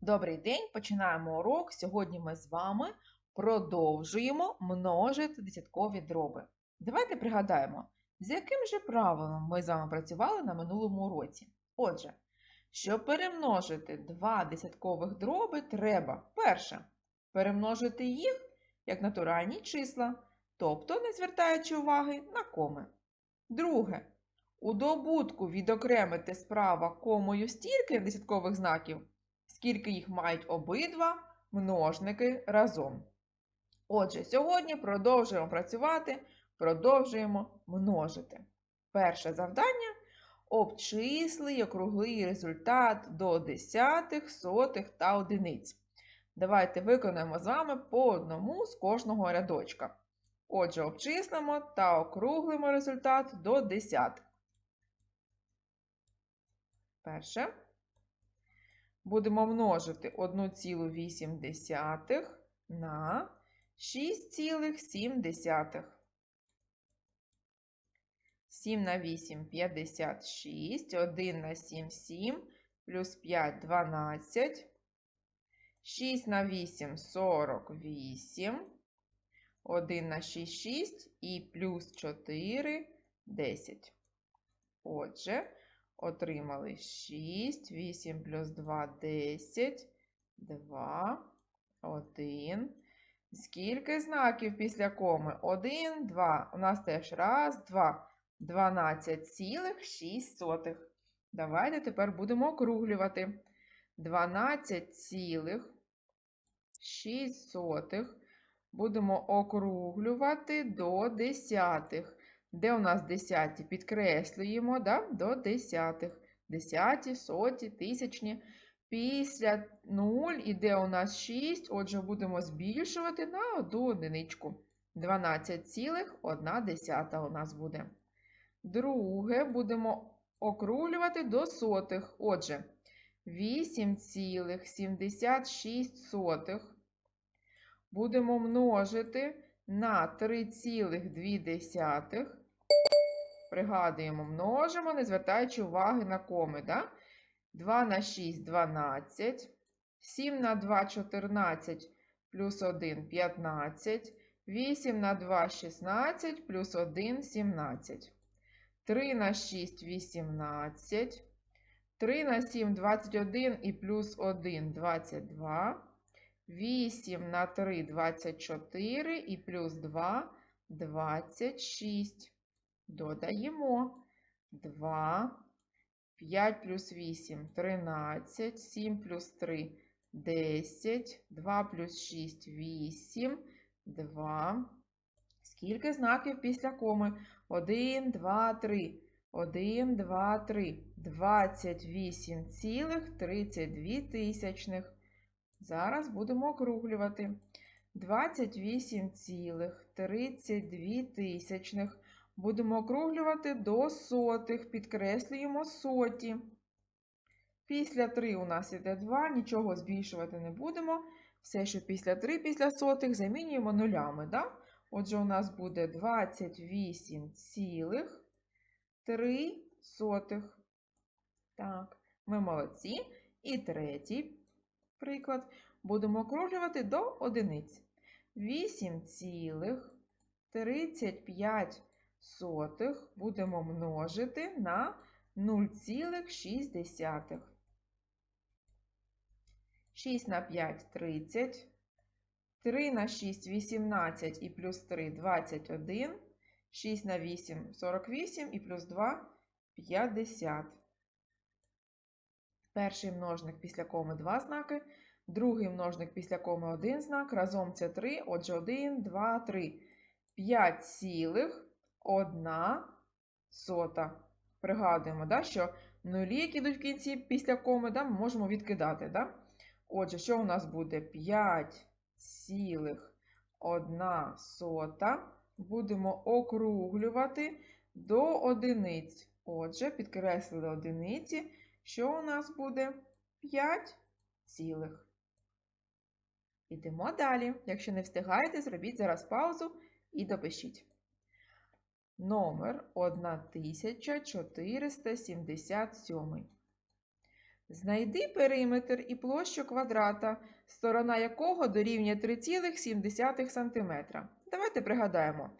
Добрий день, починаємо урок. Сьогодні ми з вами продовжуємо множити десяткові дроби. Давайте пригадаємо, з яким же правилом ми з вами працювали на минулому уроці. Отже, щоб перемножити два десяткових дроби, треба перше перемножити їх як натуральні числа, тобто не звертаючи уваги на коми. Друге. У добутку відокремити справа комою стільки десяткових знаків, скільки їх мають обидва множники разом. Отже, сьогодні продовжуємо працювати, продовжуємо множити. Перше завдання обчисли і округли результат до десятих, сотих та одиниць. Давайте виконаємо з вами по одному з кожного рядочка. Отже, обчислимо та округлимо результат до десятих. Перше. Будемо множити 1,8 на 6,7. 7 на 8 – 56, 1 на 7 – 7, плюс 5 – 12, 6 на 8 – 48, 1 на 6 – 6 і плюс 4 – 10. Отже, Отримали 6, 8 плюс 2 – 10, 2, 1. Скільки знаків після коми? 1, 2. У нас теж раз, 2. 12,6. Давайте тепер будемо округлювати. 12,6 будемо округлювати до десятих. Де у нас десяті? Підкреслюємо да? до десятих. Десяті, соті, тисячні. Після 0 іде у нас 6, отже, будемо збільшувати на одну одиничку. 12,1 у нас буде. Друге будемо округлювати до сотих. Отже, 8,76 будемо множити на 3,2. Пригадуємо, множимо, не звертаючи уваги на коми. Да? 2 на 6 – 12, 7 на 2 – 14, плюс 1 – 15, 8 на 2 – 16, плюс 1 – 17. 3 на 6 – 18, 3 на 7 – 21 і плюс 1 – 22. 8 на 3 – 24 і плюс 2 – 26. Додаємо 2, 5 плюс 8 – 13, 7 плюс 3 – 10, 2 плюс 6 – 8, 2. Скільки знаків після коми? 1, 2, 3. 1, 2, 3. 28,32 тисячних. Зараз будемо округлювати. 28,32 тисячних. Будемо округлювати до сотих, підкреслюємо соті. Після 3 у нас іде 2, нічого збільшувати не будемо. Все, що після 3, після сотих, замінюємо нулями. Да? Отже, у нас буде 28,3 сотих. Так, ми молодці. І третій приклад будемо округлювати до одиниць. 8,35 сотих будемо множити на 0,6. 6 на 5 – 30. 3 на 6 – 18 і плюс 3 – 21. 6 на 8 – 48 і плюс 2 – 50. Перший множник після коми 2 знаки. Другий множник після коми 1 знак. Разом це 3. Отже, 1, 2, 3. 5 цілих. Одна сота. Пригадуємо, да, що нулі, які йдуть в кінці після коми, да, ми можемо відкидати. Да? Отже, що у нас буде 5 цілих 1 сота. Будемо округлювати до одиниць. Отже, підкреслили одиниці. Що у нас буде 5 цілих. Ідемо далі. Якщо не встигаєте, зробіть зараз паузу і допишіть. Номер 1477. Знайди периметр і площу квадрата, сторона якого дорівнює 3,7 см. Давайте пригадаємо.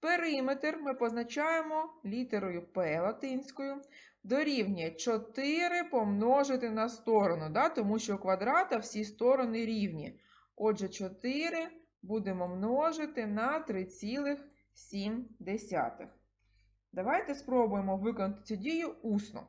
Периметр ми позначаємо літерою П латинською. Дорівнює 4 помножити на сторону, да? тому що у квадрата всі сторони рівні. Отже, 4 будемо множити на 3,7. Давайте спробуємо виконати цю дію усно.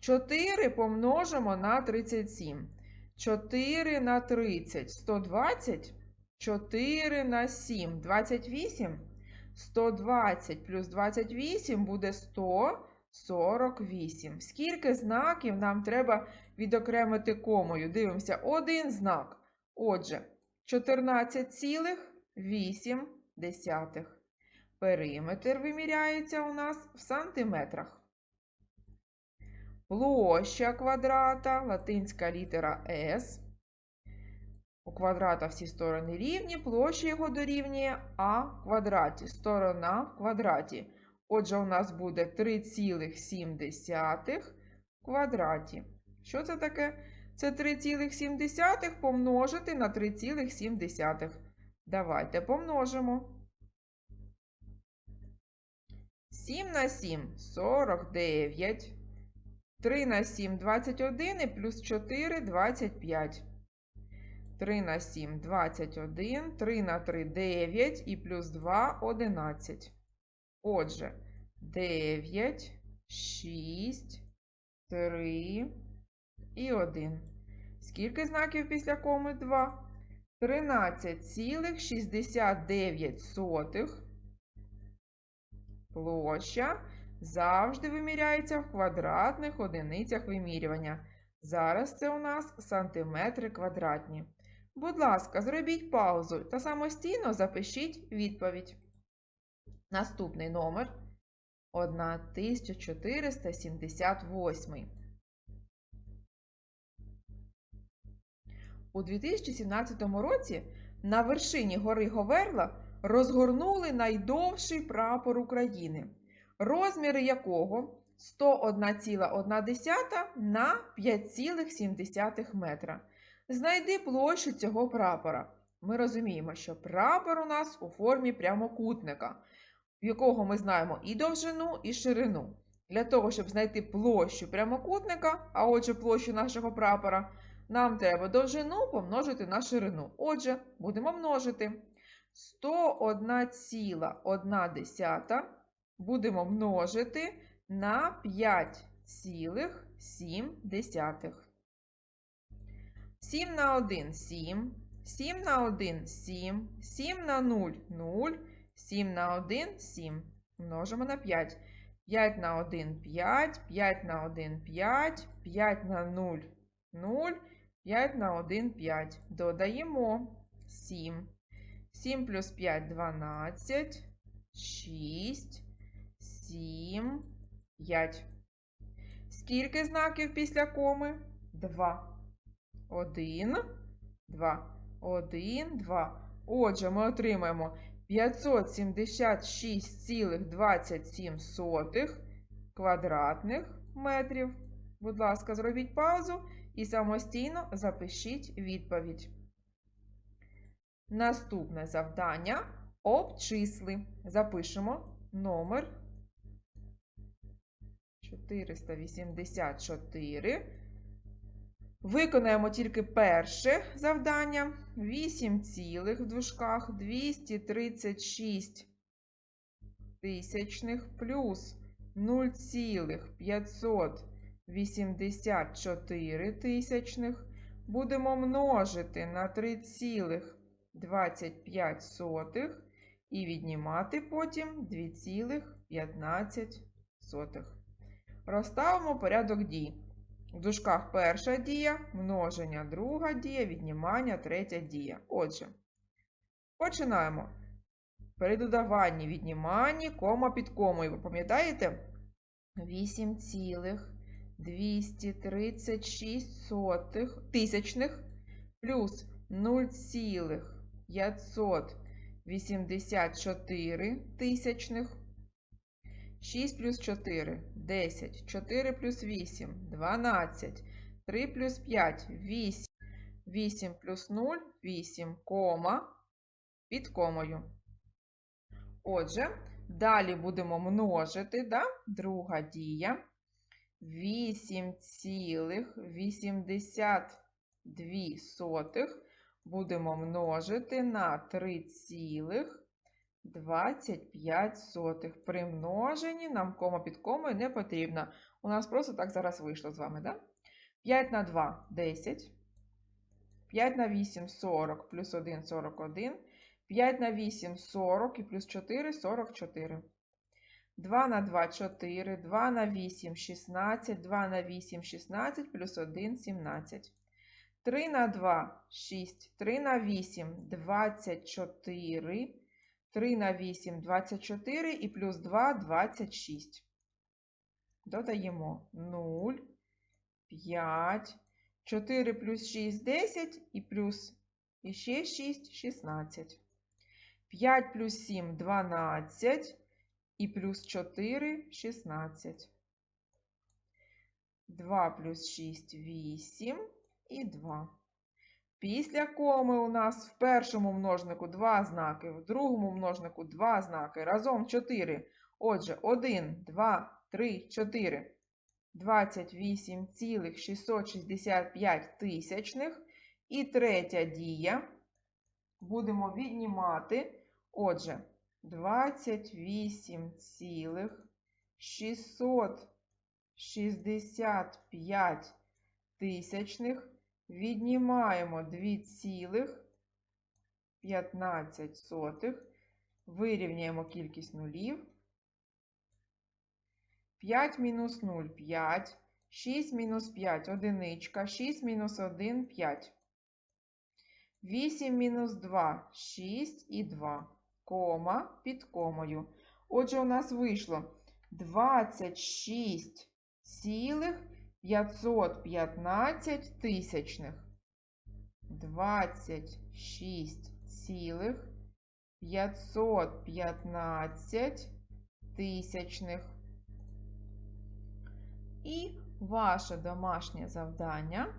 4 помножимо на 37. 4 на 30 120. 4 на 7 28. 120 плюс 28 буде 148. Скільки знаків нам треба відокремити комою? Дивимося, один знак. Отже, 14,8. Периметр виміряється у нас в сантиметрах. Площа квадрата, латинська літера S. У квадрата всі сторони рівні, площа його дорівнює А квадраті, сторона в квадраті. Отже, у нас буде 3,7 в квадраті. Що це таке? Це 3,7 помножити на 3,7. Давайте помножимо. 7 на 7 49. 3 на 7 21 і плюс 4 25. 3 на 7 21, 3 на 3 9 і плюс 2 11. Отже, 9, 6, 3 і 1. Скільки знаків після коми 2? 13,69 площа завжди виміряється в квадратних одиницях вимірювання. Зараз це у нас сантиметри квадратні. Будь ласка, зробіть паузу та самостійно запишіть відповідь. Наступний номер 1478. У 2017 році на вершині гори Говерла розгорнули найдовший прапор України, розміри якого 101,1 на 5,7 метра. Знайди площу цього прапора. Ми розуміємо, що прапор у нас у формі прямокутника, в якого ми знаємо і довжину, і ширину. Для того, щоб знайти площу прямокутника, а отже, площу нашого прапора, нам треба довжину помножити на ширину. Отже, будемо множити 101,1 будемо множити на 5,7. 7 на 1 7, 7 на 1 7, 7 на 0 0, 7 на 1 7. Множимо на 5. 5 на 1 5, 5 на 1 5, 5 на 0 0, 5 на 1 5. Додаємо 7. 7 плюс 5 12, 6, 7, 5. Скільки знаків після коми? 2. 1, 2. 1, 2. Отже, ми отримаємо 576,27 квадратних метрів. Будь ласка, зробіть паузу і самостійно запишіть відповідь. Наступне завдання обчисли. Запишемо номер 484. Виконаємо тільки перше завдання. 8 цілих в дужках 236 тисячних плюс 0,584 тисячних. Будемо множити на 3,25 і віднімати потім 2,15. Розставимо порядок дій. В дужках перша дія, множення друга дія, віднімання третя дія. Отже, починаємо. При додаванні відніманні кома під комою. Ви пам'ятаєте? 8,236 тисячних плюс 0,584 тисячних. 6 плюс 4 10, 4 плюс 8 12, 3 плюс 5 8. 8 плюс 0 8, кома під комою. Отже, далі будемо множити, да? друга дія. 8,82 будемо множити на 3,25. При множенні нам кома під комою не потрібна. У нас просто так зараз вийшло з вами, да? 5 на 2 – 10. 5 на 8 – 40, плюс 1 – 41. 5 на 8 – 40 і плюс 4 – 44. 2 на 2 – 4, 2 на 8 – 16, 2 на 8 – 16, плюс 1 – 17. 3 на 2 – 6, 3 на 8 – 24, 3 на 8 – 24 і плюс 2 – 26. Додаємо 0, 5, 4 плюс 6 – 10 і плюс і ще 6 – 16. 5 плюс 7 – 12 і плюс 4 – 16. 2 плюс 6 – 8 і 2. Після коми у нас в першому множнику 2 знаки, в другому множнику 2 знаки, разом 4. Отже, 1, 2, 3, 4. 28,665 тисячних. І третя дія. Будемо віднімати. Отже, 28,665 тисячних. Віднімаємо 2,15. Вирівняємо кількість нулів. 5 мінус 0 – 5. 6 мінус 5 – одиничка. 6 мінус 1 – 5. 8 мінус 2 – 6 і 2. Кома під комою. Отже, у нас вийшло 26,515 тисячних. 26,515 тисячних. І ваше домашнє завдання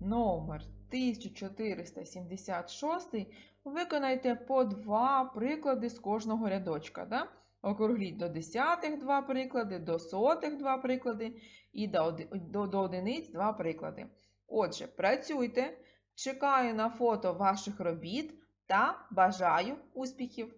номер 1476 виконайте по два приклади з кожного рядочка. Да? Округліть до десятих два приклади, до сотих два приклади і до, до, одиниць два приклади. Отже, працюйте, чекаю на фото ваших робіт та бажаю успіхів!